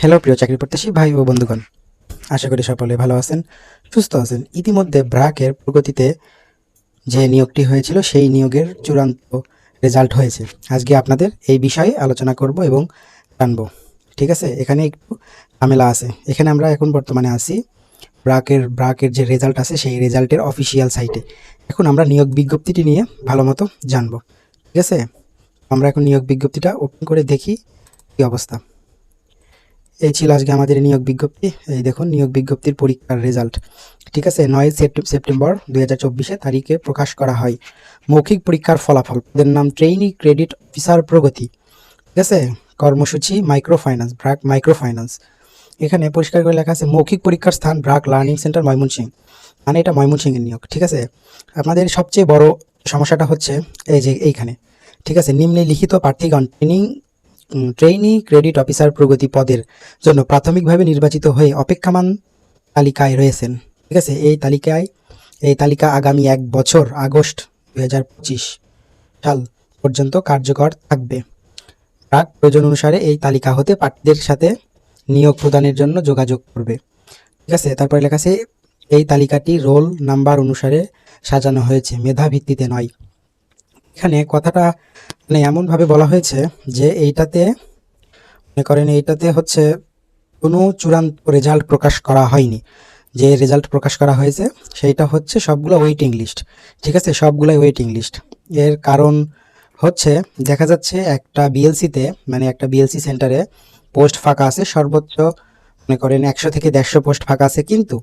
Hello প্রিয় চাকরি প্রত্যাশী ভাই ও বন্ধুগণ। আশা করি সকলে ভালো আছেন, সুস্থ আছেন। ইতিমধ্যে ব্রাকের প্রগতিতে যে নিয়োগটি হয়েছিল, সেই নিয়োগের চূড়ান্ত রেজাল্ট হয়েছে। আজকে আপনাদের এই বিষয়ে আলোচনা করব এবং জানব। ঠিক আছে? এখানে একটু ঝামেলা আছে। এখানে আমরা এখন বর্তমানে আছি ব্রাকের ব্রাকের যে রেজাল্ট আছে, সেই রেজাল্টের অফিসিয়াল সাইটে। এখন আমরা নিয়োগ বিজ্ঞপ্তিটি নিয়ে ভালো মতো জানব। ঠিক আছে? আমরা এখন নিয়োগ বিজ্ঞপ্তিটা ওপেন করে দেখি কী অবস্থা। এই ছিল আজকে আমাদের নিয়োগ বিজ্ঞপ্তি। এই দেখুন, নিয়োগ বিজ্ঞপ্তির পরীক্ষার রেজাল্ট ঠিক আছে, নয় সেপ্টেম্বর দুই হাজার চব্বিশে তারিখে প্রকাশ করা হয়। মৌখিক পরীক্ষার ফলাফল। পদের নাম ট্রেইনি ক্রেডিট অফিসার প্রগতি। ঠিক আছে, কর্মসূচি micro finance BRAC micro finance এখানে পরিষ্কার করে লেখা আছে, মৌখিক পরীক্ষার স্থান ব্রাক লার্নিং সেন্টার ময়মনসিং। মানে এটা ময়মনসিংহের নিয়োগ, ঠিক আছে? আপনাদের সবচেয়ে বড় সমস্যাটা হচ্ছে, এই যে এইখানে। ঠিক আছে নিম্নে লিখিত প্রার্থীগণ training trainee credit officer Progoti পদের জন্য প্রাথমিকভাবে নির্বাচিত হয়ে অপেক্ষমান তালিকায় রয়েছেন। ঠিক আছে, এই তালিকায়, এই তালিকা আগামী এক বছর, আগস্ট দুই হাজার পঁচিশ সাল পর্যন্ত কার্যকর থাকবে। প্রাক প্রয়োজন অনুসারে এই তালিকা হতে প্রার্থীদের সাথে নিয়োগ প্রদানের জন্য যোগাযোগ করবে। ঠিক আছে, তারপরে লেখা আছে, এই তালিকাটি রোল নাম্বার অনুসারে সাজানো হয়েছে মেধা ভিত্তিতে নয়। এখানে কথাটা মানে এমনভাবে বলা হয়েছে যে এইটাতে মনে করেন এইটাতে হচ্ছে কোনো চূড়ান্ত রেজাল্ট প্রকাশ করা হয়নি। যে রেজাল্ট প্রকাশ করা হয়েছে সেইটা হচ্ছে সবগুলো ওয়েটিং লিস্ট ঠিক আছে? সবগুলোই ওয়েটিং লিস্ট এর কারণ হচ্ছে দেখা যাচ্ছে একটা বিএলসিতে মানে একটা বিএলসি সেন্টারে পোস্ট ফাঁকা আছে, সর্বোচ্চ মনে করেন একশো থেকে দেড়শো পোস্ট ফাঁকা আছে, কিন্তু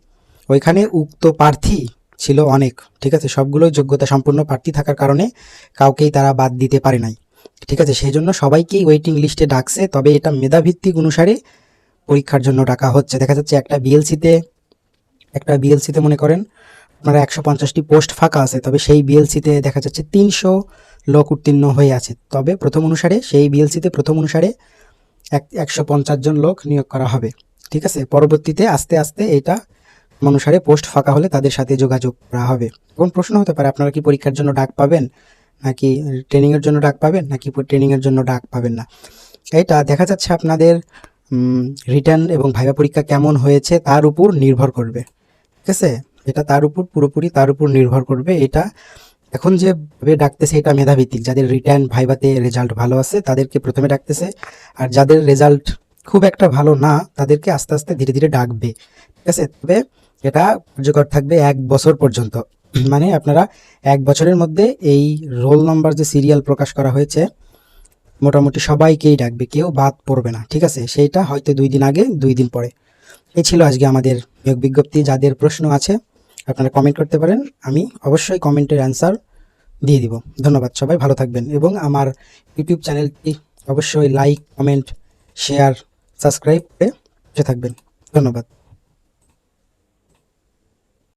ওইখানে উক্ত প্রার্থী ছিল অনেক, ঠিক আছে? সবগুলোই যোগ্যতা সম্পূর্ণ প্রার্থী থাকার কারণে কাউকেই তারা বাদ দিতে পারে নাই, ঠিক আছে? সেই জন্য সবাইকেই ওয়েটিং লিস্টে ডাকছে, তবে এটা মেধাভিত্তিক অনুসারে পরীক্ষার জন্য ডাকা হচ্ছে। দেখা যাচ্ছে একটা বিএলসিতে একটা বিএলসিতে মনে করেন আপনারা একশো পঞ্চাশটি পোস্ট ফাঁকা আছে, তবে সেই বিএলসিতে দেখা যাচ্ছে তিনশো লোক উত্তীর্ণ হয়ে আছে। তবে প্রথম অনুসারে, সেই বিএলসিতে প্রথম অনুসারে এক, একশো পঞ্চাশ জন লোক নিয়োগ করা হবে, ঠিক আছে? পরবর্তীতে আস্তে আস্তে এটা অনুসারে পোস্ট ফাঁকা হলে তাদের সাথে যোগাযোগ করা হবে। এখন প্রশ্ন হতে পারে, আপনারা কি পরীক্ষার জন্য ডাক পাবেন? নাকি ট্রেনিংয়ের জন্য ডাক পাবেন? নাকি ট্রেনিংয়ের জন্য ডাক পাবেন না? এটা দেখা যাচ্ছে আপনাদের রিটার্ন এবং ভাইবা পরীক্ষা কেমন হয়েছে তার উপর নির্ভর করবে। ঠিক আছে? এটা তার উপর, পুরোপুরি তার উপর নির্ভর করবে। এটা এখন যে ডাকতেছে, এটা মেধাভিত্তিক। যাদের রিটার্ন ভাইবাতে রেজাল্ট ভালো আছে, তাদেরকে প্রথমে ডাকতেছে। আর যাদের রেজাল্ট খুব একটা ভালো না, তাদেরকে আস্তে আস্তে ধীরে ধীরে ডাকবে। ঠিক আছে? তবে এটা কার্যকর থাকবে এক বছর পর্যন্ত। মানে আপনারা এক বছরের মধ্যে এই রোল নাম্বার যে সিরিয়াল প্রকাশ করা হয়েছে, মোটামুটি সবাইকেই ডাকবে, কেউ বাদ পড়বে না, ঠিক আছে? সেইটা হয়তো দুই দিন আগে, দুই দিন পরে। এই ছিল আজকে আমাদের নিয়োগ বিজ্ঞপ্তি। যাদের প্রশ্ন আছে, আপনারা কমেন্ট করতে পারেন। আমি অবশ্যই কমেন্টের অ্যান্সার দিয়ে দিব। ধন্যবাদ সবাই, ভালো থাকবেন। এবং আমার ইউটিউব চ্যানেলটি অবশ্যই লাইক কমেন্ট শেয়ার সাবস্ক্রাইব করে থাকবেন। ধন্যবাদ।